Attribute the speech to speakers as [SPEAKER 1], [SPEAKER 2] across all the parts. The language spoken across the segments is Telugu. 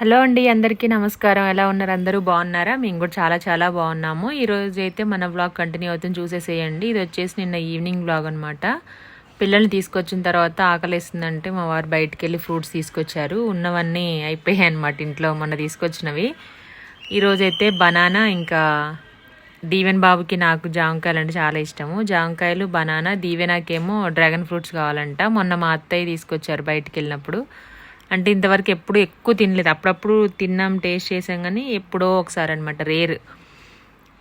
[SPEAKER 1] హలో అండి అందరికీ నమస్కారం. ఎలా ఉన్నారు? అందరూ బాగున్నారా? మేము కూడా చాలా చాలా బాగున్నాము. ఈరోజు అయితే మన వ్లాగ్ కంటిన్యూ అవుతుంది. చూసేసేయండి. ఇది వచ్చేసి నిన్న ఈవినింగ్ వ్లాగ్ అనమాట పిల్లల్ని తీసుకొచ్చిన తర్వాత ఆకలిస్తుందంటే మా వారు బయటికి వెళ్ళి ఫ్రూట్స్ తీసుకొచ్చారు. ఉన్నవన్నీ అయిపోయాయి అనమాట ఇంట్లో మొన్న తీసుకొచ్చినవి. ఈరోజు అయితే బనానా ఇంకా దీవెన్ బాబుకి నాకు జామకాయలు అంటే చాలా ఇష్టము. జామకాయలు బనానా దీవెనాకేమో డ్రాగన్ ఫ్రూట్స్ కావాలంట. మొన్న మా అత్తయ్య తీసుకొచ్చారు బయటికి వెళ్ళినప్పుడు అంటే ఇంతవరకు ఎప్పుడు ఎక్కువ తినలేదు. అప్పుడప్పుడు తిన్నాం టేస్ట్ చేసాం కానీ ఎప్పుడో ఒకసారి అనమాట రేర్.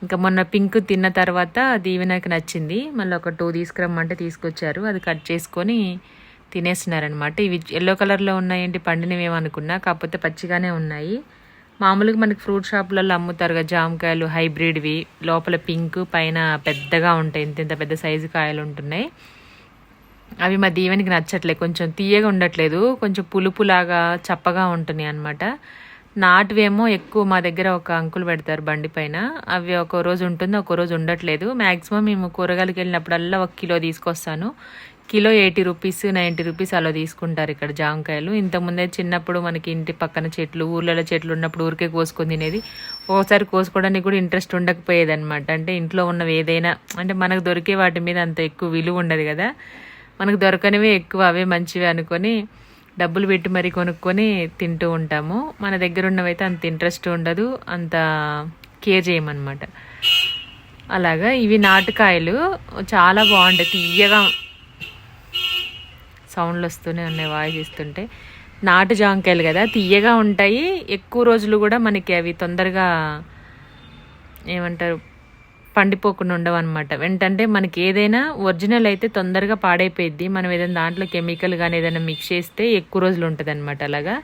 [SPEAKER 1] ఇంకా మొన్న పింక్ తిన్న తర్వాత దీవెనకి నచ్చింది. మళ్ళీ ఒక టూ తీసుకురమ్మంటే తీసుకొచ్చారు. అది కట్ చేసుకొని తినేస్తున్నారనమాట ఇవి ఎల్లో కలర్లో ఉన్నాయండి పండినవేమనుకున్నా కాకపోతే పచ్చిగానే ఉన్నాయి. మామూలుగా మనకి ఫ్రూట్ షాప్లలో అమ్ముతారు కదా జామకాయలు హైబ్రిడ్వి లోపల పింక్ పైన పెద్దగా ఉంటాయి ఇంత ఇంత పెద్ద సైజు కాయలు ఉంటున్నాయి. అవి మా దీవెనికి నచ్చట్లేదు కొంచెం తీయగా ఉండట్లేదు. కొంచెం పులుపులాగా చప్పగా ఉంటున్నాయి అనమాట నాటువేమో ఎక్కువ మా దగ్గర ఒక అంకులు పెడతారు బండి పైన. అవి ఒక రోజు ఉంటుంది ఒక రోజు ఉండట్లేదు. మ్యాక్సిమం మేము కూరగాయలకు వెళ్ళినప్పుడల్లా ఒక కిలో తీసుకొస్తాను. Kilo eighty rupees ninety rupees అలా తీసుకుంటారు ఇక్కడ జామకాయలు. ఇంతకుముందే చిన్నప్పుడు మనకి ఇంటి పక్కన చెట్లు ఊర్లలో చెట్లు ఉన్నప్పుడు ఊరికే కోసుకొని తినేది. ఒకసారి కోసుకోవడానికి కూడా ఇంట్రెస్ట్ ఉండకపోయేది అనమాట అంటే ఇంట్లో ఉన్నవి ఏదైనా అంటే మనకు దొరికే వాటి మీద అంత ఎక్కువ విలువ ఉండదు కదా. మనకు దొరకనివే ఎక్కువ అవే మంచివి అనుకొని డబ్బులు పెట్టి మరీ కొనుక్కొని తింటూ ఉంటాము. మన దగ్గర ఉన్నవైతే అంత ఇంట్రెస్ట్ ఉండదు అంత కేర్ చేయమన్నమాట. అలాగా ఇవి నాటుకాయలు చాలా బాగుంటాయి తీయగా సౌండ్లు వస్తూనే ఉన్నాయి వాయిస్ ఇస్తుంటే. నాటు జాంకాయలు కదా తీయగా ఉంటాయి. ఎక్కువ రోజులు కూడా మనకి అవి తొందరగా ఏమంటారు పండిపోకుండా ఉండవు అనమాట ఏంటంటే మనకి ఏదైనా ఒరిజినల్ అయితే తొందరగా పాడైపోయిద్ది. మనం ఏదైనా దాంట్లో కెమికల్ కానీ ఏదైనా మిక్స్ చేస్తే ఎక్కువ రోజులు ఉంటుంది అనమాట అలాగా.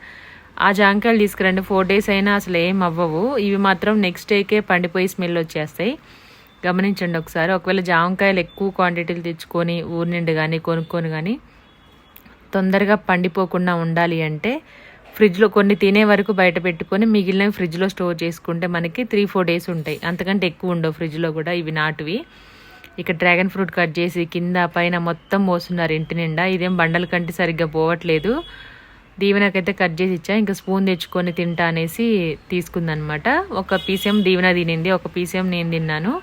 [SPEAKER 1] ఆ జాంకాయలు తీసుకురండి. ఫోర్ డేస్ అయినా అసలు ఏం అవ్వవు. ఇవి మాత్రం నెక్స్ట్ డేకే పండిపోయి స్మెల్ వచ్చేస్తాయి. గమనించండి ఒకసారి. ఒకవేళ జామకాయలు ఎక్కువ క్వాంటిటీలు తెచ్చుకొని ఊరి నుండి కానీ కొనుక్కొని కానీ తొందరగా పండిపోకుండా ఉండాలి అంటే ఫ్రిడ్జ్లో కొన్ని తినే వరకు బయట పెట్టుకొని మిగిలినవి ఫ్రిడ్జ్లో స్టోర్ చేసుకుంటే మనకి త్రీ ఫోర్ డేస్ ఉంటాయి. అంతకంటే ఎక్కువ ఉండవు ఫ్రిడ్జ్లో కూడా ఇవి నాటువి. ఇక డ్రాగన్ ఫ్రూట్ కట్ చేసి కింద పైన మొత్తం మోస్తున్నారు ఇంటి నిండా. ఇదేం బండల కంటే సరిగ్గా పోవట్లేదు. దీవెనకైతే కట్ చేసి ఇచ్చా. ఇంకా స్పూన్ తెచ్చుకొని తింటా అనేసి తీసుకుందనమాట. ఒక పీసేం దీవెన తినింది ఒక పీసేం నేను తిన్నాను.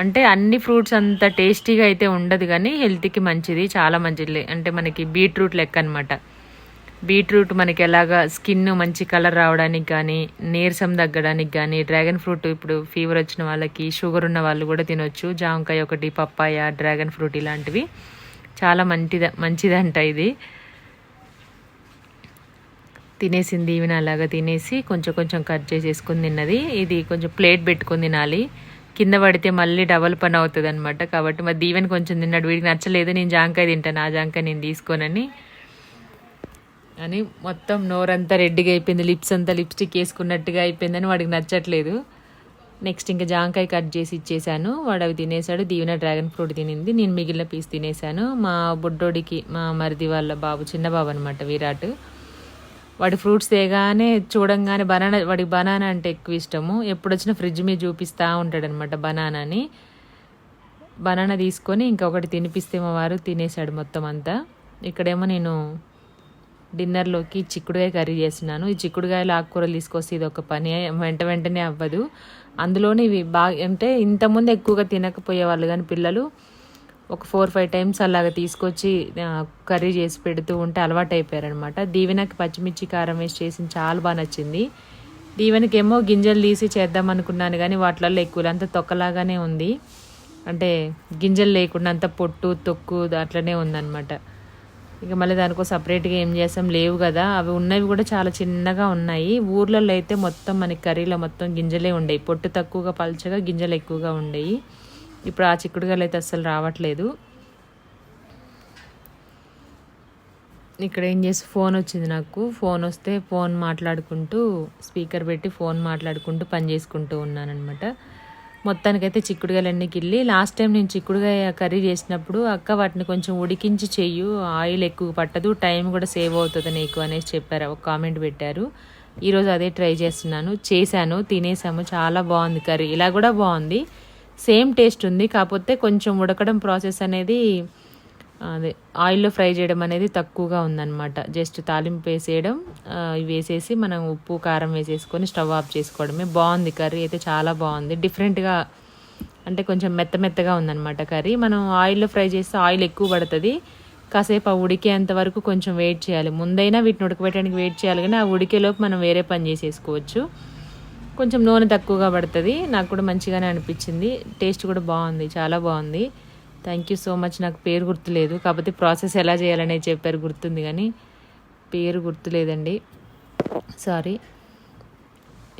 [SPEAKER 1] అంటే అన్ని ఫ్రూట్స్ అంత టేస్టీగా అయితే ఉండదు కానీ హెల్త్కి మంచిది చాలా మంచిది. అంటే మనకి బీట్రూట్ లెక్క అనమాట బీట్రూట్ మనకి ఎలాగా స్కిన్ మంచి కలర్ రావడానికి కానీ నీరసం తగ్గడానికి కానీ డ్రాగన్ ఫ్రూట్ ఇప్పుడు ఫీవర్ వచ్చిన వాళ్ళకి షుగర్ ఉన్న వాళ్ళు కూడా తినొచ్చు. జామకాయ ఒకటి పప్పాయ డ్రాగన్ ఫ్రూట్ ఇలాంటివి. చాలా మంచిద మంచిదంట ఇది. తినేసింది ఈవెన అలాగా తినేసి కొంచెం కొంచెం కట్ చేసేసుకుని తిన్నది. ఇది కొంచెం ప్లేట్ పెట్టుకుని తినాలి. కింద పడితే మళ్ళీ డబల్ పని అవుతుంది అనమాట కాబట్టి మరి దీవెన్ కొంచెం తిన్నాడు. వీడికి నచ్చలేదు. నేను జాంకాయ తింటాను. ఆ జాంకాయ నేను తీసుకోనని అని మొత్తం నోరంతా రెడ్డిగా అయిపోయింది లిప్స్ అంతా లిప్స్టిక్ వేసుకున్నట్టుగా అయిపోయిందని వాడికి నచ్చట్లేదు. నెక్స్ట్ ఇంకా జాంకాయ కట్ చేసి ఇచ్చేసాను. వాడు అవి తినేసాడు దీవెన డ్రాగన్ ఫ్రూట్ తినింది నేను మిగిలిన పీస్ తినేసాను. మా బుడ్డోడికి మా మరిది వాళ్ళ బాబు చిన్న బాబు అనమాట విరాట్. వాడి ఫ్రూట్స్ తేగానే చూడంగానే బనానా వాడికి బనానా అంటే ఎక్కువ ఇష్టము. ఎప్పుడొచ్చినా ఫ్రిడ్జ్ మీద చూపిస్తూ ఉంటాడనమాట బనానాని. బనానా తీసుకొని ఇంకొకటి తినిపిస్తే మా వారు తినేసాడు మొత్తం అంతా. ఇక్కడేమో నేను డిన్నర్లోకి చిక్కుడుగాయ కర్రీ చేస్తున్నాను. ఈ చిక్కుడుగాయలు ఆకుకూరలు తీసుకొస్తే ఇది ఒక పని. వెంట వెంటనే అవ్వదు. అందులోని ఇవి బాగా అంటే ఇంతకుముందు ఎక్కువగా తినకపోయేవాళ్ళు కానీ పిల్లలు ఒక ఫోర్ ఫైవ్ టైమ్స్ అలాగ తీసుకొచ్చి కర్రీ చేసి పెడుతూ ఉంటే అలవాటు అయిపోయారనమాట దీవెనకి పచ్చిమిర్చి కారం వేసి చేసింది చాలా బాగా నచ్చింది. దీవెనకి ఏమో గింజలు తీసి చేద్దాం అనుకున్నాను కానీ వాటిలలో ఎక్కువ అంతా తొక్కలాగానే ఉంది. అంటే గింజలు లేకుండా అంత పొట్టు తొక్కు అట్లనే ఉందన్నమాట. ఇక మళ్ళీ దానికో సపరేట్గా ఏం చేస్తాం? లేవు కదా. అవి ఉన్నవి కూడా చాలా చిన్నగా ఉన్నాయి. ఊర్లలో అయితే మొత్తం మనకి కర్రీలో మొత్తం గింజలే ఉండేవి. పొట్టు తక్కువగా పల్చగా గింజలు ఎక్కువగా ఉండేవి. ఇప్పుడు ఆ చిక్కుడుగాయలు అయితే అస్సలు రావట్లేదు. ఇక్కడ ఏం చేసి ఫోన్ వచ్చింది నాకు. ఫోన్ వస్తే ఫోన్ మాట్లాడుకుంటూ స్పీకర్ పెట్టి ఫోన్ మాట్లాడుకుంటూ పని చేసుకుంటూ ఉన్నానమాట మొత్తానికైతే చిక్కుడుగాయలన్నీ గిల్లి లాస్ట్ టైం నేను చిక్కుడుగాయ కర్రీ చేసినప్పుడు అక్క వాటిని కొంచెం ఉడికించి చెయ్యు ఆయిల్ ఎక్కువ పట్టదు టైం కూడా సేవ్ అవుతుంది నీకు అనేసి చెప్పారు ఒక కామెంట్ పెట్టారు. ఈరోజు అదే ట్రై చేస్తున్నాను చేశాను తినేసాము చాలా బాగుంది కర్రీ ఇలా కూడా బాగుంది. సేమ్ టేస్ట్ ఉంది కాకపోతే కొంచెం ఉడకడం ప్రాసెస్ అనేది అదే ఆయిల్లో ఫ్రై చేయడం అనేది తక్కువగా ఉందన్నమాట. జస్ట్ తాలింపు వేసేయడం ఇవి వేసేసి మనం ఉప్పు కారం వేసేసుకొని స్టవ్ ఆఫ్ చేసుకోవడమే. బాగుంది కర్రీ అయితే చాలా బాగుంది. డిఫరెంట్గా అంటే కొంచెం మెత్త మెత్తగా ఉందన్నమాట కర్రీ. మనం ఆయిల్లో ఫ్రై చేస్తే ఆయిల్ ఎక్కువ పడుతుంది. కాసేపు ఆ ఉడికేంత వరకు కొంచెం వెయిట్ చేయాలి. ముందైనా వీటిని ఉడకబెట్టడానికి వెయిట్ చేయాలి కానీ ఆ ఉడికేలోపు మనం వేరే పని చేసేసుకోవచ్చు. కొంచెం నూనె తక్కువగా పడుతుంది. నాకు కూడా మంచిగానే అనిపించింది. టేస్ట్ కూడా బాగుంది చాలా బాగుంది. థ్యాంక్ యూ సో మచ్ నాకు పేరు గుర్తులేదు. కాకపోతే ప్రాసెస్ ఎలా చేయాలని చెప్పారు గుర్తుంది కానీ పేరు గుర్తులేదండి. సారీ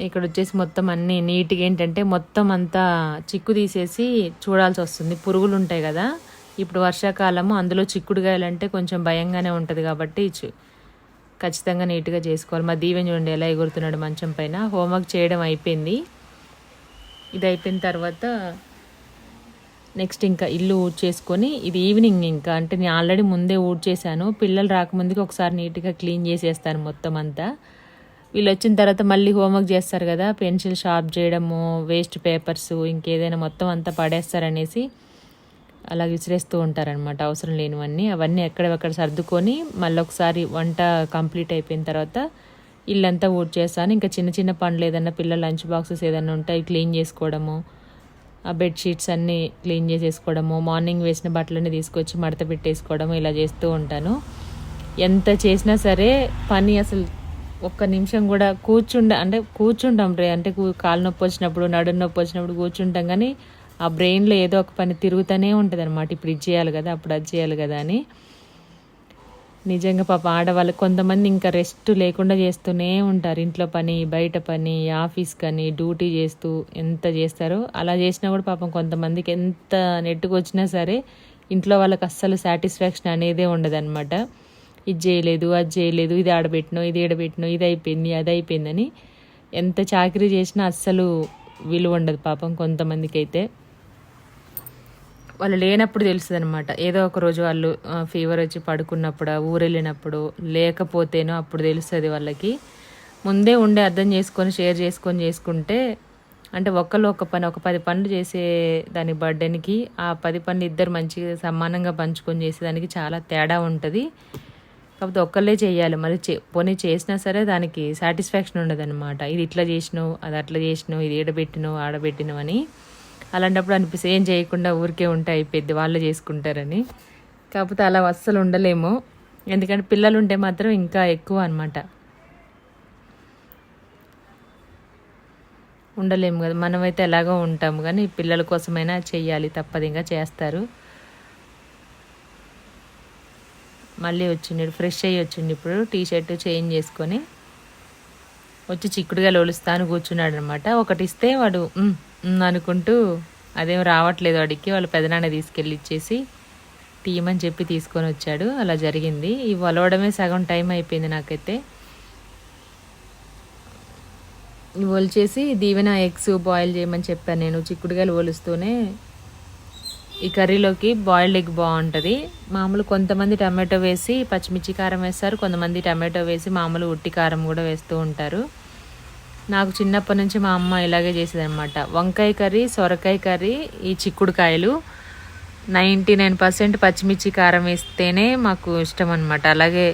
[SPEAKER 1] ఇక్కడ వచ్చేసి మొత్తం అన్నీ నీట్గా ఏంటంటే మొత్తం అంతా చిక్కు తీసేసి చూడాల్సి వస్తుంది. పురుగులు ఉంటాయి కదా. ఇప్పుడు వర్షాకాలము అందులో చిక్కుడుగాయలంటే కొంచెం భయంగానే ఉంటుంది కాబట్టి ఖచ్చితంగా నీట్గా చేసుకోవాలి. మా దీవెన్ చూడండి ఎలా ఎగురుతున్నాడు మంచం పైన. హోంవర్క్ చేయడం అయిపోయింది. ఇది అయిపోయిన తర్వాత నెక్స్ట్ ఇంకా ఇల్లు ఊడ్చేసుకొని ఇది ఈవినింగ్ ఇంకా. అంటే నేను ఆల్రెడీ ముందే ఊడ్చేసాను పిల్లలు రాకముందుకి ఒకసారి నీట్గా క్లీన్ చేసేస్తాను మొత్తం అంతా. వీళ్ళు వచ్చిన తర్వాత మళ్ళీ హోంవర్క్ చేస్తారు కదా పెన్సిల్ షార్ప్ చేయడము వేస్ట్ పేపర్స్ ఇంకేదైనా మొత్తం అంతా పడేస్తారనేసి అలా విసిరేస్తూ ఉంటారనమాట అవసరం లేనివన్నీ అవన్నీ ఎక్కడెక్కడ సర్దుకొని మళ్ళీ ఒకసారి వంట కంప్లీట్ అయిపోయిన తర్వాత ఇల్లంతా ఊడ్చేస్తాను ఇంకా చిన్న చిన్న పనులు ఏదన్నా పిల్లల లంచ్ బాక్సెస్ ఏదైనా ఉంటే అవి క్లీన్ చేసుకోవడము. ఆ బెడ్షీట్స్ అన్నీ క్లీన్ చేసేసుకోవడము మార్నింగ్ వేసిన బట్టలన్నీ తీసుకొచ్చి మడత పెట్టేసుకోవడము ఇలా చేస్తూ ఉంటాను. ఎంత చేసినా సరే పని అసలు ఒక్క నిమిషం కూడా కూర్చుండ అంటే కూర్చుంటాం రే అంటే కాలు నొప్పి వచ్చినప్పుడు నడు నొప్పి వచ్చినప్పుడు కూర్చుంటాం కానీ ఆ బ్రెయిన్లో ఏదో ఒక పని తిరుగుతూనే ఉంటుంది అనమాట ఇప్పుడు ఇది చేయాలి కదా అప్పుడు అది చేయాలి కదా అని. నిజంగా పాప ఆడవాళ్ళు కొంతమంది ఇంకా రెస్ట్ లేకుండా చేస్తూనే ఉంటారు. ఇంట్లో పని బయట పని ఆఫీస్ కానీ డ్యూటీ చేస్తూ ఎంత చేస్తారో అలా చేసినా కూడా పాపం కొంతమందికి ఎంత నెట్టుకొచ్చినా సరే ఇంట్లో వాళ్ళకి అస్సలు సాటిస్ఫాక్షన్ అనేదే ఉండదన్నమాట. ఇది చేయలేదు అది చేయలేదు ఇది ఆడబెట్టినో ఇది ఈడబెట్టినో ఇది అయిపోయింది అది అయిపోయిందని ఎంత చాకరీ చేసినా అస్సలు విలువ ఉండదు పాపం కొంతమందికి అయితే వాళ్ళు లేనప్పుడు తెలుస్తుంది అనమాట ఏదో ఒక రోజు వాళ్ళు ఫీవర్ వచ్చి పడుకున్నప్పుడు ఊరు వెళ్ళినప్పుడు లేకపోతేనో అప్పుడు తెలుస్తుంది వాళ్ళకి. ముందే ఉండే అర్థం చేసుకొని షేర్ చేసుకొని చేసుకుంటే అంటే ఒకళ్ళు ఒక పని ఒక పది పనులు చేసే దాని బర్త్డేకి ఆ పది పనులు ఇద్దరు మంచిగా సమానంగా పంచుకొని చేసేదానికి చాలా తేడా ఉంటుంది. కాకపోతే ఒక్కళ్ళే చేయాలి. మరి చే పోనీ చేసినా సరే దానికి సాటిస్ఫాక్షన్ ఉండదు అనమాట ఇది ఇట్లా చేసినావు అది అట్లా చేసినావు ఇది ఏడబెట్టినావు ఆడబెట్టినావు అని. అలాంటప్పుడు అనిపిస్తే ఏం చేయకుండా ఊరికే ఉంటాయి అయిపోద్ది వాళ్ళు చేసుకుంటారని. కాకపోతే అలా అస్సలు ఉండలేము. ఎందుకంటే పిల్లలు ఉంటే మాత్రం ఇంకా ఎక్కువ అనమాట ఉండలేము కదా మనమైతే ఎలాగో ఉంటాము కానీ పిల్లల కోసమైనా చెయ్యాలి తప్పదు ఇంకా చేస్తారు. మళ్ళీ వచ్చిండు ఫ్రెష్ అయ్యి వచ్చిండు ఇప్పుడు టీ షర్ట్ చేంజ్ చేసుకొని వచ్చి చిక్కుడుగా లోలుస్తాను కూర్చున్నాడు అనమాట ఒకటి ఇస్తే వాడు అనుకుంటూ అదేం రావట్లేదు వాడికి వాళ్ళ పెదనాన్న తీసుకెళ్ళి ఇచ్చేసి తీయమని చెప్పి తీసుకొని వచ్చాడు. అలా జరిగింది. ఈ వలవడమే సగం టైం అయిపోయింది నాకైతే. ఒలిచేసి దీవెన ఎగ్స్ బాయిల్ చేయమని చెప్పాను నేను. చిక్కుడుగాయలు ఒలుస్తూనే ఈ కర్రీలోకి బాయిల్డ్ ఎగ్ బాగుంటుంది. మామూలు కొంతమంది టమాటో వేసి పచ్చిమిర్చి కారం వేస్తారు. కొంతమంది టమాటో వేసి మామూలు ఉట్టి కారం కూడా వేస్తూ ఉంటారు. నాకు చిన్నప్పటి నుంచి మా అమ్మ ఇలాగే చేసేదన్నమాట. వంకాయ కర్రీ సొరకాయ కర్రీ ఈ చిక్కుడుకాయలు. నైంటీ నైన్ పర్సెంట్ పచ్చిమిర్చి కారం వేస్తేనే మాకు ఇష్టం అనమాట అలాగే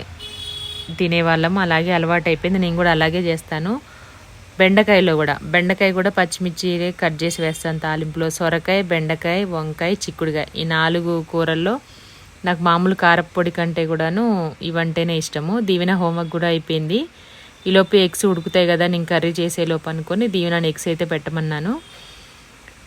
[SPEAKER 1] తినేవాళ్ళం. అలాగే అలవాటు అయిపోయింది నేను కూడా అలాగే చేస్తాను. బెండకాయలో కూడా. బెండకాయ కూడా పచ్చిమిర్చి కట్ చేసి వేస్తాను తాలింపులో. సొరకాయ బెండకాయ వంకాయ చిక్కుడుకాయ. ఈ నాలుగు కూరల్లో నాకు మామూలు కారప్పొడి కంటే కూడాను ఇవంటేనే ఇష్టము. దీవెన హోంవర్క్ కూడా అయిపోయింది. ఈలోపు ఎగ్స్ ఉడుకుతాయి కదా నేను కర్రీ చేసేలోపు అనుకొని దీవెనాన్ని ఎగ్స్ అయితే పెట్టమన్నాను.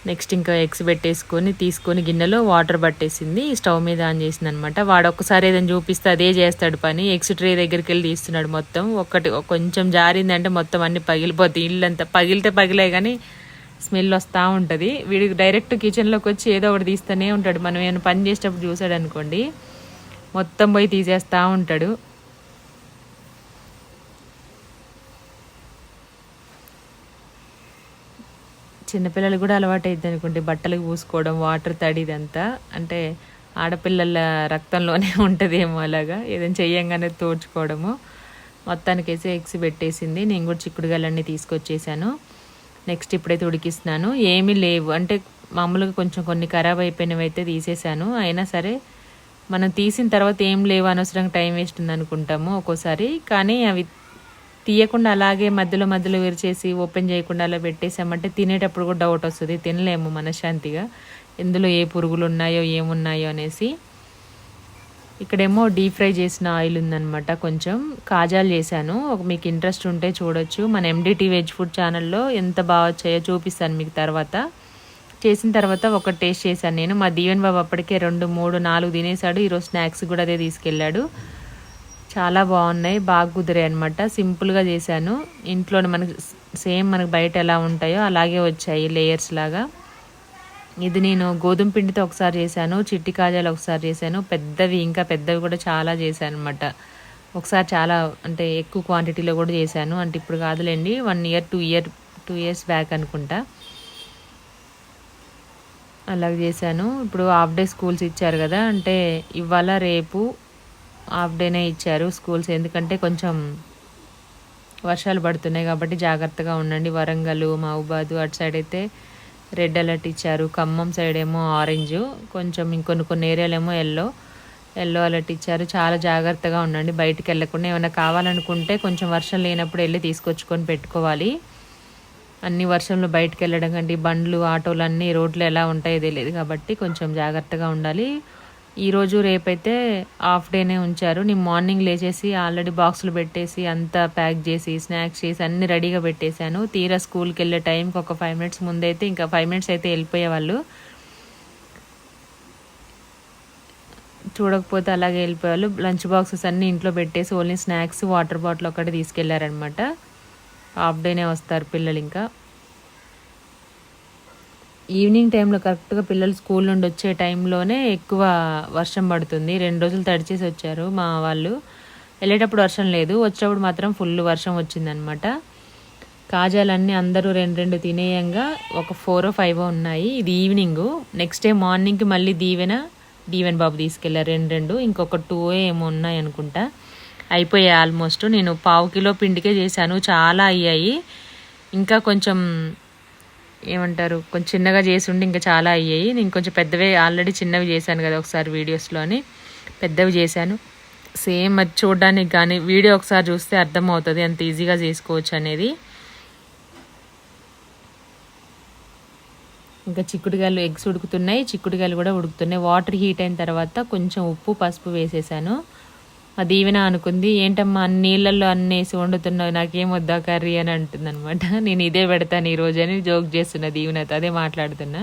[SPEAKER 1] నెక్స్ట్ ఇంకా ఎగ్స్ పెట్టేసుకొని తీసుకొని గిన్నెలో వాటర్ పట్టేసింది. స్టవ్ మీద ఆన్ చేసింది అనమాట వాడు ఒక్కసారి ఏదైనా చూపిస్తే అదే చేస్తాడు పని. ఎగ్స్ ట్రే దగ్గరికి వెళ్ళి తీస్తున్నాడు మొత్తం. ఒక్కటి కొంచెం జారిందంటే మొత్తం అన్ని పగిలిపోతాయి. ఇల్లంతా పగిలితే పగిలే కానీ స్మెల్ వస్తూ ఉంటుంది. వీడికి డైరెక్ట్ కిచెన్లోకి వచ్చి ఏదో ఒకటి తీస్తూనే ఉంటాడు. మనం ఏమైనా పని చేసేటప్పుడు చూసాడు అనుకోండి మొత్తం పోయి తీసేస్తూ ఉంటాడు. చిన్నపిల్లలు కూడా అలవాటు అయింది అనుకోండి. బట్టలు పూసుకోవడం వాటర్ తడి ఇదంతా. అంటే ఆడపిల్లల రక్తంలోనే ఉంటుందేమో అలాగా. ఏదైనా చెయ్యంగానే తోడ్చుకోవడము. మొత్తానికైతే ఎగ్స్ పెట్టేసింది. నేను కూడా చిక్కుడుగాయలన్నీ తీసుకొచ్చేసాను. నెక్స్ట్ ఇప్పుడైతే ఉడికిస్తున్నాను. ఏమీ లేవు. అంటే మామూలుగా కొంచెం కొన్ని ఖరాబ్ అయిపోయినవి అయితే తీసేసాను. అయినా సరే మనం తీసిన తర్వాత ఏం లేవు. అనవసరంగా టైం వేస్ట్ ఉంది అనుకుంటాము ఒక్కోసారి. కానీ అవి తీయకుండా అలాగే మధ్యలో మధ్యలో విరిచేసి ఓపెన్ చేయకుండా అలా పెట్టేసామంటే తినేటప్పుడు కూడా డౌట్ వస్తుంది. తినలేము మనశ్శాంతిగా. ఎందులో ఏ పురుగులు ఉన్నాయో ఏమున్నాయో అనేసి. ఇక్కడేమో డీప్ ఫ్రై చేసిన ఆయిల్ ఉందనమాట కొంచెం. కాజాలు చేశాను. ఒక మీకు ఇంట్రెస్ట్ ఉంటే చూడొచ్చు. మన ఎండిటీ వెజ్ ఫుడ్ ఛానల్లో ఎంత బాగా వచ్చాయో చూపిస్తాను మీకు తర్వాత. చేసిన తర్వాత ఒక టేస్ట్ చేశాను నేను. మా దీవెన్ బాబు అప్పటికే రెండు మూడు నాలుగు తినేసాడు. ఈరోజు స్నాక్స్ కూడా అదే తీసుకెళ్ళాడు. చాలా బాగున్నాయి బాగా కుదిరాయి అనమాట సింపుల్గా చేశాను. ఇంట్లోనే మనకి సేమ్ మనకు బయట ఎలా ఉంటాయో అలాగే వచ్చాయి లేయర్స్ లాగా. ఇది నేను గోధుమ పిండితో ఒకసారి చేశాను చిట్టి కాజాలు ఒకసారి చేశాను పెద్దవి ఇంకా పెద్దవి కూడా చాలా చేశాను అనమాట ఒకసారి చాలా అంటే ఎక్కువ క్వాంటిటీలో కూడా చేశాను. అంటే ఇప్పుడు కాదులేండి one year two year two years back అనుకుంటా. అలాగే చేశాను. ఇప్పుడు హాఫ్ డే స్కూల్స్ ఇచ్చారు కదా అంటే ఇవాళ రేపు హాఫ్ డేనే ఇచ్చారు స్కూల్స్. ఎందుకంటే కొంచెం వర్షాలు పడుతున్నాయి కాబట్టి జాగ్రత్తగా ఉండండి. వరంగల్ మహబూబాద్ అటు సైడ్ అయితే రెడ్ అలర్ట్ ఇచ్చారు. ఖమ్మం సైడ్ ఏమో ఆరెంజ్ కొంచెం ఇంకొన్ని కొన్ని ఏరియాలేమో ఎల్లో ఎల్లో అలర్ట్ ఇచ్చారు. చాలా జాగ్రత్తగా ఉండండి. బయటికి వెళ్ళకుండా ఏమైనా కావాలనుకుంటే కొంచెం వర్షం లేనప్పుడు వెళ్ళి తీసుకొచ్చుకొని పెట్టుకోవాలి. అన్ని వర్షంలో బయటికి వెళ్ళడం కంటే బండ్లు ఆటోలు అన్నీ రోడ్లు ఎలా ఉంటాయో తెలియదు కాబట్టి కొంచెం జాగ్రత్తగా ఉండాలి. ఈరోజు రేపైతే హాఫ్ డేనే ఉంచారు. నేను మార్నింగ్ లేచేసి ఆల్రెడీ బాక్సులు పెట్టేసి అంతా ప్యాక్ చేసి స్నాక్స్ చేసి అన్ని రెడీగా పెట్టేశాను. తీరా స్కూల్కి వెళ్ళే టైంకి ఒక ఫైవ్ మినిట్స్ ముందైతే ఇంకా ఫైవ్ మినిట్స్ అయితే వెళ్ళిపోయేవాళ్ళు. చూడకపోతే అలాగే వెళ్ళిపోయేవాళ్ళు. లంచ్ బాక్సెస్ అన్నీ ఇంట్లో పెట్టేసి ఓన్లీ స్నాక్స్ వాటర్ బాటిల్ ఒకటి తీసుకెళ్ళారనమాట హాఫ్ డేనే వస్తారు పిల్లలు ఇంకా ఈవినింగ్ టైంలో కరెక్ట్గా పిల్లలు స్కూల్ నుండి వచ్చే టైంలోనే ఎక్కువ వర్షం పడుతుంది. రెండు రోజులు తడిచేసి వచ్చారు మా వాళ్ళు. వెళ్ళేటప్పుడు వర్షం లేదు. వచ్చేటప్పుడు మాత్రం ఫుల్ వర్షం వచ్చిందనమాట. కాజాలన్నీ అందరూ రెండు రెండు తినేయంగా ఒక ఫోర్ ఫైవ్ ఉన్నాయి. ఇది ఈవినింగ్. నెక్స్ట్ డే మార్నింగ్కి మళ్ళీ దీవెన దీవెన్ బాబు తీసుకెళ్ళారు. రెండు రెండు. ఇంకొక టూ ఏమో ఉన్నాయి అనుకుంటా. అయిపోయాయి ఆల్మోస్ట్. నేను పావు కిలో పిండికే చేశాను. చాలా అయ్యాయి. ఇంకా కొంచెం ఏమంటారు కొంచెం చిన్నగా చేసి ఉండి ఇంకా చాలా అయ్యాయి. నేను కొంచెం పెద్దవే ఆల్రెడీ చిన్నవి చేశాను కదా ఒకసారి వీడియోస్లోని. పెద్దవి చేశాను. సేమ్ అది చూడడానికి కానీ వీడియో ఒకసారి చూస్తే అర్థమవుతుంది అంత ఈజీగా చేసుకోవచ్చు అనేది. ఇంకా చిక్కుడుగాయలు ఎగ్స్ ఉడుకుతున్నాయి చిక్కుడుగాయలు కూడా ఉడుకుతున్నాయి. వాటర్ హీట్ అయిన తర్వాత కొంచెం ఉప్పు పసుపు వేసేసాను. దీవెన అనుకుంది. ఏంటమ్మా అన్ని నీళ్ళల్లో అన్నేసి వండుతున్నావు నాకేం వద్దా కర్రీ అని అంటుంది అనమాట నేను ఇదే పెడతాను ఈరోజు అని జోక్ చేస్తున్నా దీవెనతో అదే మాట్లాడుతున్నా.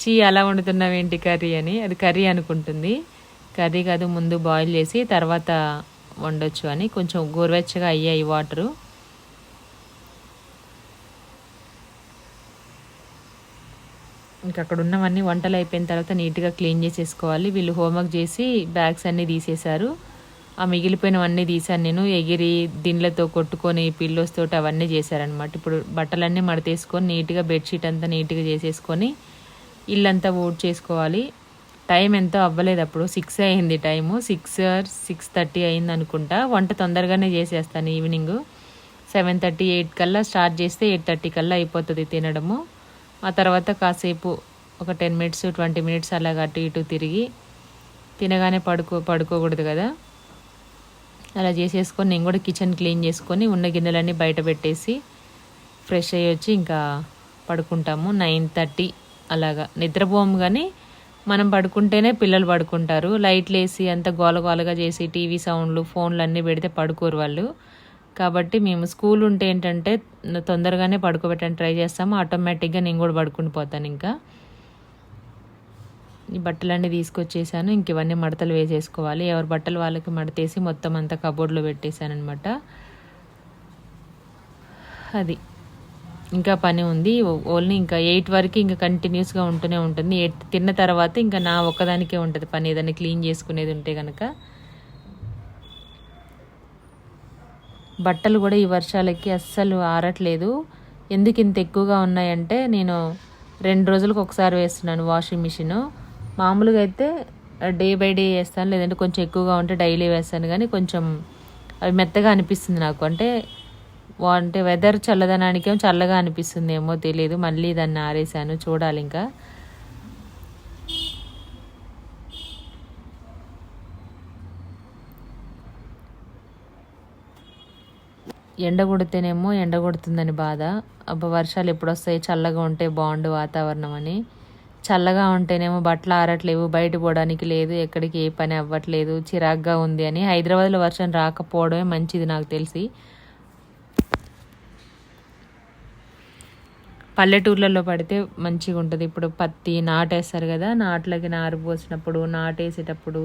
[SPEAKER 1] చీ అలా వండుతున్నావు ఏంటి కర్రీ అని. అది కర్రీ అనుకుంటుంది. కర్రీ కాదు ముందు బాయిల్ చేసి తర్వాత వండొచ్చు అని. కొంచెం గోరువెచ్చగా అయ్యాయి వాటరు. ఇంకా అక్కడ ఉన్నవన్నీ వంటలు అయిపోయిన తర్వాత నీట్గా క్లీన్ చేసేసుకోవాలి. వీళ్ళు హోంవర్క్ చేసి బ్యాగ్స్ అన్నీ తీసేశారు. ఆ మిగిలిపోయినవన్నీ తీసాను నేను ఎగిరి దిండ్లతో కొట్టుకొని పిల్లోస్ తోటి అవన్నీ చేశారనమాట ఇప్పుడు బట్టలన్నీ మడతేసుకొని నీట్గా బెడ్షీట్ అంతా నీట్గా చేసేసుకొని ఇల్లంతా ఓట్ చేసుకోవాలి. టైం ఎంతో అవ్వలేదు అప్పుడు సిక్స్ అయింది టైము. సిక్స్ సిక్స్ థర్టీ అయింది అనుకుంటా. వంట తొందరగానే చేసేస్తాను ఈవినింగ్. సెవెన్ థర్టీ ఎయిట్ కల్లా స్టార్ట్ చేస్తే ఎయిట్ థర్టీ కల్లా అయిపోతుంది తినడము. ఆ తర్వాత కాసేపు ఒక టెన్ మినిట్స్ ట్వంటీ మినిట్స్ అలాగ అటు ఇటు తిరిగి తినగానే పడుకో పడుకోకూడదు కదా. అలా చేసేసుకొని నేను కూడా కిచెన్ క్లీన్ చేసుకొని ఉన్న గిన్నెలన్నీ బయట పెట్టేసి ఫ్రెష్ అయ్యి వచ్చి ఇంకా పడుకుంటాము. నైన్ థర్టీ అలాగా. నిద్రపోము కానీ మనం పడుకుంటేనే పిల్లలు పడుకుంటారు. లైట్లు వేసి అంత గోలగోలగా చేసి టీవీ సౌండ్లు ఫోన్లు అన్నీ పెడితే పడుకోరు వాళ్ళు. కాబట్టి మేము స్కూల్ ఉంటే ఏంటంటే తొందరగానే పడుకోబెట్టడానికి ట్రై చేస్తాము. ఆటోమేటిక్గా నేను కూడా పడుకుని పోతాను ఇంకా. ఈ బట్టలన్నీ తీసుకొచ్చేసాను. ఇంక ఇవన్నీ మడతలు వేసేసుకోవాలి. ఎవరి బట్టలు వాళ్ళకి మడతేసి మొత్తం అంతా కబోర్డ్లో పెట్టేశాను అనమాట అది. ఇంకా పని ఉంది. ఓన్లీ ఇంకా ఎయిట్ వరకు ఇంకా కంటిన్యూస్గా ఉంటూనే ఉంటుంది. ఎయిట్ తిన్న తర్వాత ఇంకా నా ఒక్కదానికే ఉంటుంది పని. ఏదైనా క్లీన్ చేసుకునేది ఉంటే కనుక బట్టలు కూడా ఈ వర్షాలకి అస్సలు ఆరట్లేదు. ఎందుకు ఇంత ఎక్కువగా ఉన్నాయంటే నేను రెండు రోజులకు ఒకసారి వేస్తున్నాను వాషింగ్ మిషను. మామూలుగా అయితే డే బై డే వేస్తాను. లేదంటే కొంచెం ఎక్కువగా ఉంటే డైలీ వేస్తాను. కానీ కొంచెం అవి మెత్తగా అనిపిస్తుంది నాకు. అంటే అంటే వెదర్ చల్లదనానికేమో చల్లగా అనిపిస్తుంది ఏమో తెలియదు మళ్ళీ దాన్ని ఆరేసాను. చూడాలి ఇంకా. ఎండ కొడితేనేమో ఎండ కొడుతుందని బాధ. అబ్బా వర్షాలు ఎప్పుడు వస్తాయి చల్లగా ఉంటే బాగుండు వాతావరణం అని. చల్లగా ఉంటేనేమో బట్టలు ఆరట్లేవు బయట పోవడానికి లేదు ఎక్కడికి ఏ పని అవ్వట్లేదు చిరాగ్గా ఉంది అని హైదరాబాద్లో వర్షం రాకపోవడమే మంచిది నాకు తెలిసి. పల్లెటూర్లలో పడితే మంచిగా ఉంటుంది. ఇప్పుడు పత్తి నాటేస్తారు కదా నాట్లకి నారు పోసినప్పుడు నాటేసేటప్పుడు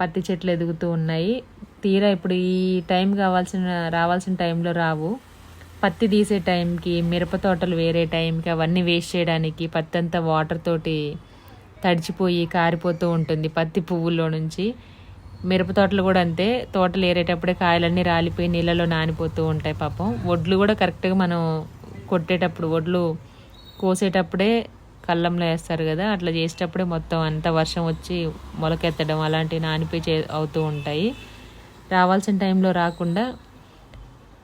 [SPEAKER 1] పత్తి చెట్లు ఎదుగుతూ ఉన్నాయి. తీరా ఇప్పుడు ఈ టైం కావాల్సిన రావాల్సిన టైంలో రావు. పత్తి తీసే టైంకి మిరప తోటలు వేరే టైంకి అవన్నీ వేస్ట్ చేయడానికి పత్తి అంతా వాటర్ తోటి తడిచిపోయి కారిపోతూ ఉంటుంది పత్తి పువ్వుల్లో నుంచి. మిరప తోటలు కూడా అంతే తోటలు ఏరేటప్పుడే కాయలన్నీ రాలిపోయి నీళ్ళలో నానిపోతూ ఉంటాయి పాపం. వడ్లు కూడా కరెక్ట్గా మనం కొట్టేటప్పుడు వడ్లు కోసేటప్పుడే కళ్ళంలో వేస్తారు కదా అట్లా చేసేటప్పుడే మొత్తం అంత వర్షం వచ్చి మొలకెత్తడం అలాంటివి నానిపోయి చే అవుతూ ఉంటాయి. రావాల్సిన టైంలో రాకుండా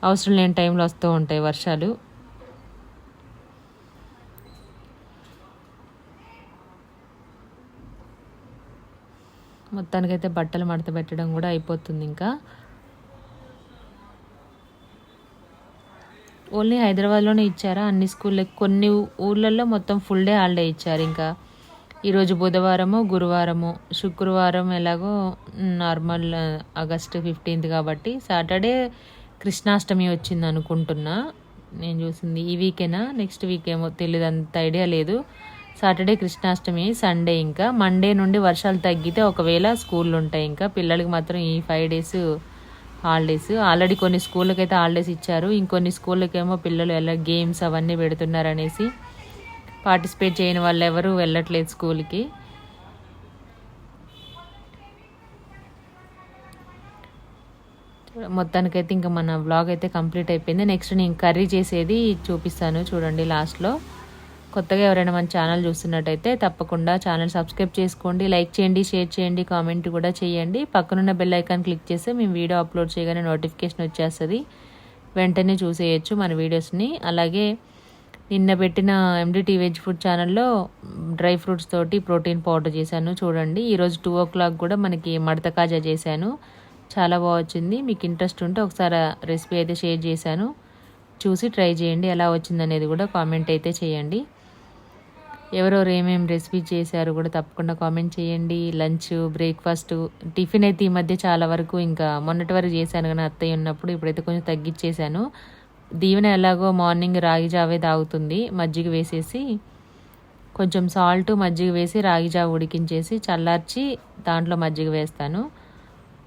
[SPEAKER 1] అవసరం లేని టైంలో వస్తూ ఉంటాయి వర్షాలు. మొత్తానికైతే బట్టలు మడత పెట్టడం కూడా అయిపోతుంది ఇంకా. ఓన్లీ హైదరాబాద్లోనే ఇచ్చారా? అన్ని స్కూళ్ళకి కొన్ని ఊళ్ళల్లో మొత్తం ఫుల్ డే హాలిడే ఇచ్చారు ఇంకా. ఈరోజు బుధవారము గురువారము శుక్రవారం ఎలాగో నార్మల్ ఆగస్ట్ ఫిఫ్టీన్త్ కాబట్టి సాటర్డే కృష్ణాష్టమి వచ్చింది అనుకుంటున్నా. నేను చూసింది ఈ వీకేనా? నెక్స్ట్ వీక్ ఏమో తెలియదు అంత ఐడియా లేదు. సాటర్డే కృష్ణాష్టమి సండే ఇంకా. మండే నుండి వర్షాలు తగ్గితే ఒకవేళ స్కూళ్ళు ఉంటాయి ఇంకా. పిల్లలకి మాత్రం ఈ ఫైవ్ డేస్ హాలిడేస్. ఆల్రెడీ కొన్ని స్కూళ్ళకి అయితే హాలిడేస్ ఇచ్చారు. ఇంకొన్ని స్కూళ్ళకేమో పిల్లలు ఎలా గేమ్స్ అవన్నీ పెడుతున్నారు అనేసి పార్టిసిపేట్ చేయని వాళ్ళు ఎవరు వెళ్ళట్లేదు స్కూల్కి. మొత్తానికైతే ఇంకా మన వ్లాగ్ అయితే కంప్లీట్ అయిపోయింది. నెక్స్ట్ నేను కర్రీ చేసేది చూపిస్తాను చూడండి లాస్ట్లో కొత్తగా ఎవరైనా మన ఛానల్ చూస్తున్నట్టయితే తప్పకుండా ఛానల్ సబ్స్క్రైబ్ చేసుకోండి. లైక్ చేయండి షేర్ చేయండి కామెంట్ కూడా చేయండి. పక్కనున్న బెల్ ఐకాన్ క్లిక్ చేస్తే మేము వీడియో అప్లోడ్ చేయగానే నోటిఫికేషన్ వచ్చేస్తుంది. వెంటనే చూసేయచ్చు మన వీడియోస్ని అలాగే నిన్న పెట్టిన ఎండిటీ వెజ్ ఫుడ్ ఛానల్లో డ్రై ఫ్రూట్స్ తోటి ప్రోటీన్ పౌడర్ చేశాను చూడండి. ఈరోజు టూ ఓ క్లాక్ కూడా మనకి మడత కాజా చేశాను. చాలా బాగా వచ్చింది మీకు ఇంట్రెస్ట్ ఉంటే ఒకసారి రెసిపీ అయితే షేర్ చేశాను. చూసి ట్రై చేయండి. ఎలా వచ్చింది అనేది కూడా కామెంట్ అయితే చేయండి. ఎవరెవరు ఏమేమి రెసిపీ చేశారు కూడా తప్పకుండా కామెంట్ చేయండి. లంచ్ బ్రేక్ఫాస్ట్ టిఫిన్ అయితే ఈ మధ్య చాలా వరకు ఇంకా మొన్నటి వరకు చేశాను కానీ అత్తయ్య ఉన్నప్పుడు ఇప్పుడైతే కొంచెం తగ్గించేశాను దీవెన ఎలాగో మార్నింగ్ రాగి జావే తాగుతుంది మజ్జిగ వేసేసి కొంచెం సాల్ట్ మజ్జిగ వేసి రాగి జావ ఉడికించేసి చల్లార్చి దాంట్లో మజ్జిగ వేస్తాను.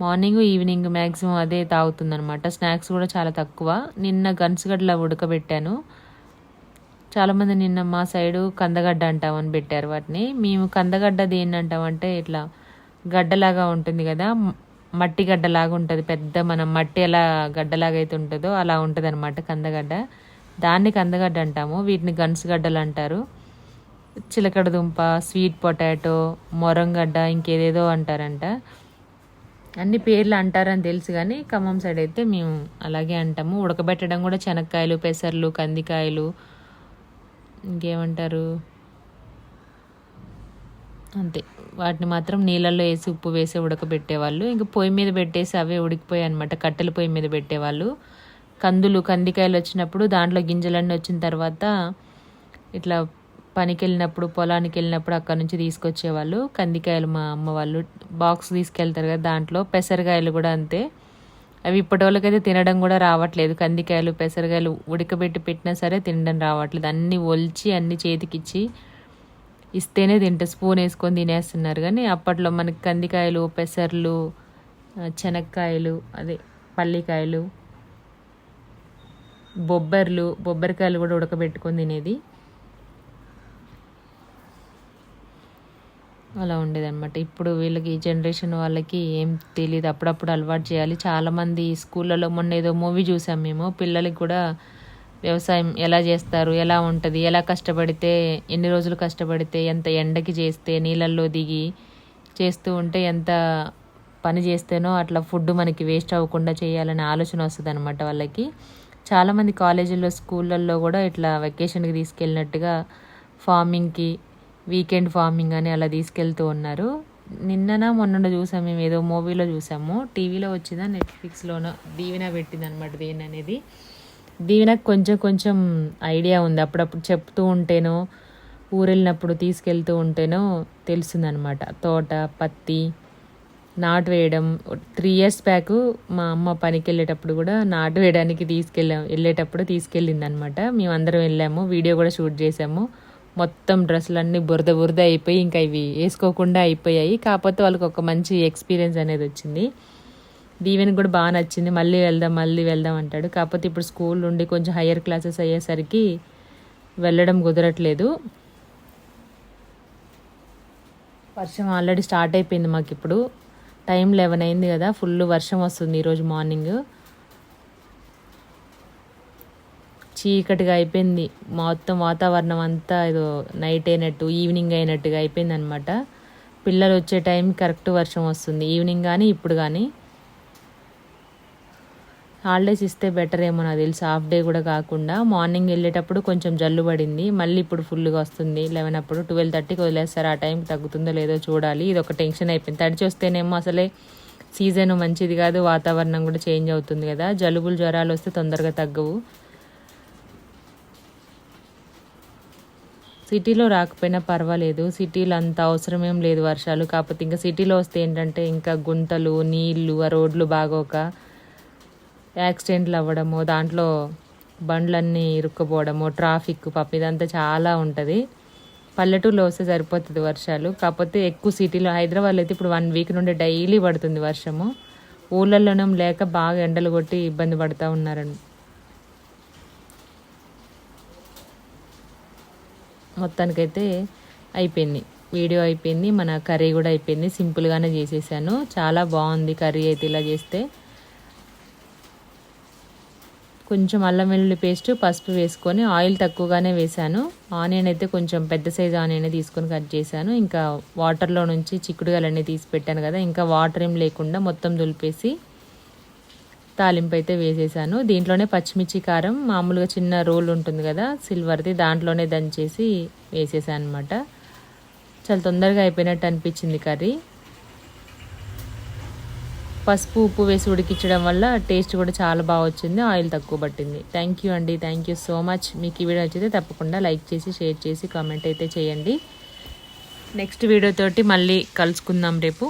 [SPEAKER 1] మార్నింగ్ ఈవినింగ్ మ్యాక్సిమం అదే తాగుతుందనమాట స్నాక్స్ కూడా చాలా తక్కువ. నిన్న గన్సుగడ్డలా ఉడకబెట్టాను. చాలామంది నిన్న మా సైడు కందగడ్డ అంటామని పెట్టారు వాటిని. మేము కందగడ్డ దేన్ని అంటామంటే ఇట్లా గడ్డలాగా ఉంటుంది కదా మట్టి గడ్డలాగా ఉంటుంది. పెద్ద మనం మట్టి ఎలా గడ్డలాగా అయితే ఉంటుందో అలా ఉంటుంది అనమాట కందగడ్డ. దాన్ని కందగడ్డ అంటాము. వీటిని గడ్డలు అంటారు. చిలకడ దుంప స్వీట్ పొటాటో మొరంగడ్డ ఇంకేదేదో అంటారంట. అన్ని పేర్లు అంటారని తెలుసు కానీ ఖమ్మం సైడ్ అయితే మేము అలాగే అంటాము. ఉడకబెట్టడం కూడా శనక్కాయలు పెసర్లు కందికాయలు ఇంకేమంటారు? అంతే. వాటిని మాత్రం నీళ్ళల్లో వేసి ఉప్పు వేసి ఉడకబెట్టేవాళ్ళు. ఇంకా పొయ్యి మీద పెట్టేసి అవే ఉడికిపోయాయి అనమాట కట్టెల పొయ్యి మీద పెట్టేవాళ్ళు. కందులు కందికాయలు వచ్చినప్పుడు దాంట్లో గింజలన్నీ వచ్చిన తర్వాత ఇట్లా పనికి వెళ్ళినప్పుడు పొలానికి వెళ్ళినప్పుడు అక్కడ నుంచి తీసుకొచ్చేవాళ్ళు. కందికాయలు మా అమ్మ వాళ్ళు బాక్స్ తీసుకెళ్తారు కదా దాంట్లో. పెసరకాయలు కూడా అంతే. అవి ఇప్పటి వాళ్ళకైతే తినడం కూడా రావట్లేదు. కందికాయలు పెసరకాయలు ఉడకబెట్టి పెట్టినా సరే తినడం రావట్లేదు. అన్నీ ఒలిచి అన్ని చేతికిచ్చి ఇస్తేనే తింటే. స్పూన్ వేసుకొని తినేస్తున్నారు కానీ అప్పట్లో మనకి కందికాయలు పెసర్లు శనక్కాయలు అదే పల్లికాయలు బొబ్బర్లు బొబ్బరికాయలు కూడా ఉడకబెట్టుకొని తినేది. అలా ఉండేదన్నమాట. ఇప్పుడు వీళ్ళకి ఈ జనరేషన్ వాళ్ళకి ఏం తెలియదు అప్పుడప్పుడు అలవాటు చేయాలి. చాలామంది స్కూళ్ళలో మొన్న ఏదో మూవీ చూసాం మేము. పిల్లలకి కూడా వ్యవసాయం ఎలా చేస్తారు ఎలా ఉంటుంది ఎలా కష్టపడితే ఎన్ని రోజులు కష్టపడితే ఎంత ఎండకి చేస్తే నీళ్ళల్లో దిగి చేస్తూ ఉంటే ఎంత పని చేస్తేనో అట్లా ఫుడ్ మనకి వేస్ట్ అవ్వకుండా చేయాలనే ఆలోచన వస్తుంది అనమాట వాళ్ళకి. చాలామంది కాలేజీల్లో స్కూళ్ళల్లో కూడా ఇట్లా వెకేషన్కి తీసుకెళ్ళినట్టుగా ఫార్మింగ్కి వీకెండ్ ఫార్మింగ్ అని అలా తీసుకెళ్తూ ఉన్నారు. నిన్ననా మొన్న చూసాము మేము ఏదో మూవీలో చూసాము. టీవీలో వచ్చిందా? నెట్ఫ్లిక్స్లోనో దీవెన పెట్టింది అనమాట దీని అనేది. దీవెనకు కొంచెం కొంచెం ఐడియా ఉంది. అప్పుడప్పుడు చెప్తూ ఉంటేనో ఊరు వెళ్ళినప్పుడు తీసుకెళ్తూ ఉంటేనో తెలుస్తుందనమాట తోట పత్తి నాటు వేయడం. త్రీ ఇయర్స్ బ్యాక్ మా అమ్మ పనికి వెళ్ళేటప్పుడు కూడా నాటు వేయడానికి తీసుకెళ్ళాం వెళ్ళేటప్పుడు తీసుకెళ్ళింది అనమాట మేమందరం వెళ్ళాము వీడియో కూడా షూట్ చేసాము. మొత్తం డ్రెస్సులన్నీ బురద బురద అయిపోయి ఇంకా ఇవి వేసుకోకుండా అయిపోయాయి. కాకపోతే వాళ్ళకి ఒక మంచి ఎక్స్పీరియన్స్ అనేది వచ్చింది. దీవెన్ కూడా బాగా నచ్చింది. మళ్ళీ వెళ్దాం మళ్ళీ వెళ్దాం అంటాడు. కాకపోతే ఇప్పుడు స్కూల్ నుండి కొంచెం హయ్యర్ క్లాసెస్ అయ్యేసరికి వెళ్ళడం కుదరట్లేదు. వర్షం ఆల్రెడీ స్టార్ట్ అయిపోయింది మాకు ఇప్పుడు టైం లెవెన్ అయింది కదా. ఫుల్ వర్షం వస్తుంది ఈరోజు మార్నింగ్ చీకటిగా అయిపోయింది. మొత్తం వాతావరణం అంతా ఏదో నైట్ అయినట్టు ఈవినింగ్ అయినట్టుగా అయిపోయింది అనమాట పిల్లలు వచ్చే టైం కరెక్ట్ వర్షం వస్తుంది. ఈవినింగ్ కానీ ఇప్పుడు కానీ హాలిడేస్ ఇస్తే బెటర్ ఏమో నాకు తెలిసి. హాఫ్ డే కూడా కాకుండా మార్నింగ్ వెళ్ళేటప్పుడు కొంచెం జల్లు పడింది. మళ్ళీ ఇప్పుడు ఫుల్గా వస్తుంది. లెవెన్ అప్పుడు ట్వెల్వ్ థర్టీకి వదిలేస్తారు. ఆ టైంకి తగ్గుతుందో లేదో చూడాలి. ఇది ఒక టెన్షన్ అయిపోయింది. తడిచి వస్తేనేమో అసలే సీజన్ మంచిది కాదు. వాతావరణం కూడా చేంజ్ అవుతుంది కదా. జలుబులు జ్వరాలు వస్తే తొందరగా తగ్గవు. సిటీలో రాకపోయినా పర్వాలేదు. సిటీలో అంత అవసరం ఏం లేదు వర్షాలు. కాకపోతే ఇంకా సిటీలో వస్తే ఏంటంటే ఇంకా గుంతలు నీళ్ళు ఆ రోడ్లు బాగోక యాక్సిడెంట్లు అవ్వడము దాంట్లో బండ్లన్నీ ఇరుక్కుపోవడము ట్రాఫిక్ పాప ఇదంతా చాలా ఉంటుంది. పల్లెటూరులో వస్తే సరిపోతుంది వర్షాలు. కాకపోతే ఎక్కువ సిటీలో హైదరాబాద్లో అయితే ఇప్పుడు వన్ వీక్ నుండి డైలీ పడుతుంది వర్షము. ఊళ్ళల్లోనే లేక బాగా ఎండలు కొట్టి ఇబ్బంది పడుతూ ఉన్నారండి మొత్తానికైతే అయిపోయింది. వీడియో అయిపోయింది మన కర్రీ కూడా అయిపోయింది. సింపుల్గానే చేసేసాను. చాలా బాగుంది కర్రీ అయితే ఇలా చేస్తే. కొంచెం అల్లం వెల్లుల్లి పేస్ట్ పసుపు వేసుకొని ఆయిల్ తక్కువగానే వేసాను ఆనియన్ అయితే కొంచెం పెద్ద సైజు ఆనియన్ తీసుకొని కట్ చేశాను. ఇంకా వాటర్లో నుంచి చిక్కుడుగాలన్నీ తీసి పెట్టాను కదా ఇంకా వాటర్ ఏం లేకుండా మొత్తం దులిపేసి తాలింపు అయితే వేసేసాను. దీంట్లోనే పచ్చిమిర్చి కారం మామూలుగా చిన్న రోల్ ఉంటుంది కదా సిల్వర్ది దాంట్లోనే దంచేసి వేసేసాను అనమాట చాలా తొందరగా అయిపోయినట్టు అనిపించింది కర్రీ. పసుపు ఉప్పు వేసి ఉడికించడం వల్ల టేస్ట్ కూడా చాలా బాగా వచ్చింది ఆయిల్ తక్కువ పట్టింది. థ్యాంక్ యూ అండి థ్యాంక్ యూ సో మచ్ మీకు ఈ వీడియో నచ్చితే తప్పకుండా లైక్ చేసి షేర్ చేసి కామెంట్ అయితే చేయండి. నెక్స్ట్ వీడియోతోటి మళ్ళీ కలుసుకుందాం రేపు.